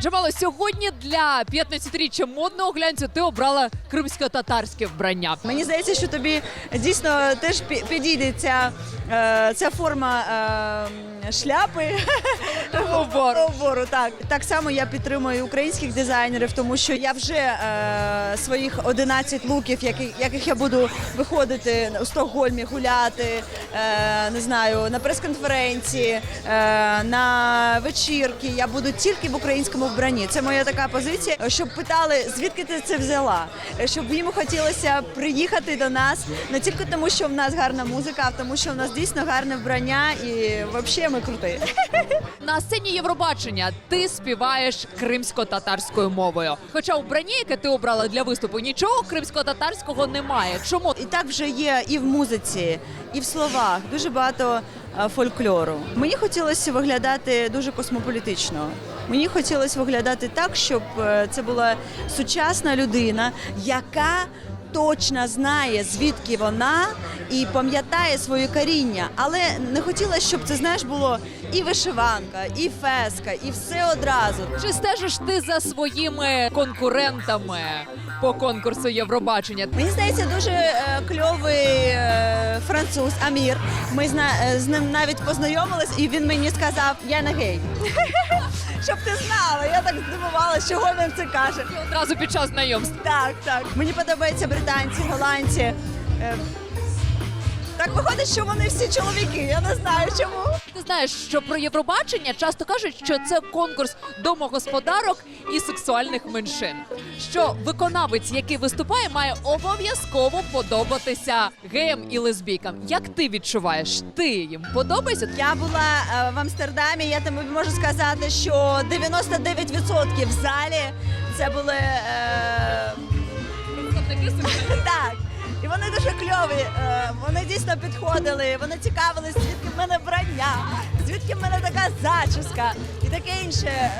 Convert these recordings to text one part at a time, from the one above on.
Джамало, сьогодні для 15-річчя модного глянцю ти обрала кримсько-татарське вбрання. Мені здається, що тобі дійсно теж підійде ця, е, ця форма е, шляпи Убору. Убору, так. так само я підтримую українських дизайнерів, тому що я вже е, своїх 11 луків, яких, яких я буду виходити у Стокгольмі, гуляти, е, не знаю, на прес-конференції, е, на вечірки. Я буду тільки в українському вбранні. Це моя така позиція, щоб питали, звідки ти це взяла, щоб їм хотілося приїхати до нас не тільки тому, що в нас гарна музика, а тому, що в нас дійсно гарне вбрання і взагалі ми круті. На сцені Євробачення ти співаєш кримсько-татарською мовою. Хоча убрання, яке ти обрала для виступу, нічого кримсько-татарського немає. Чому? І так вже є і в музиці, і в словах дуже багато е, фольклору. Мені хотілося виглядати дуже космополітично. Мені хотілося виглядати так, щоб е, це була сучасна людина, яка точно знає, звідки вона, і пам'ятає своє коріння. Але не хотілося, щоб це знаєш було і вишиванка, і феска, і все одразу. Чи стежиш ти за своїми конкурентами по конкурсу Євробачення? Мені здається, дуже е, кльовий е, француз Амір. Ми зна, е, з ним навіть познайомились, і він мені сказав, я не гей. Щоб ти знала, я так здивувалася, чого він це каже. Одразу під час знайомств. Так, так. Мені подобаються британці, голландці. Е, Так виходить, що вони всі чоловіки. Я не знаю чому. Ти знаєш, що про Євробачення часто кажуть, що це конкурс домогосподарок і сексуальних меншин. Що виконавець, який виступає, має обов'язково подобатися геям і лесбійкам. Як ти відчуваєш? Ти їм подобаєшся? Я була е, в Амстердамі. Я тобі можу сказати, що 99% в залі це були. Е. І вони дуже кльові. е, Вони дійсно підходили, вони цікавились, звідки в мене брання, звідки в мене така зачіска і таке інше. Е,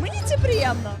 Мені це приємно.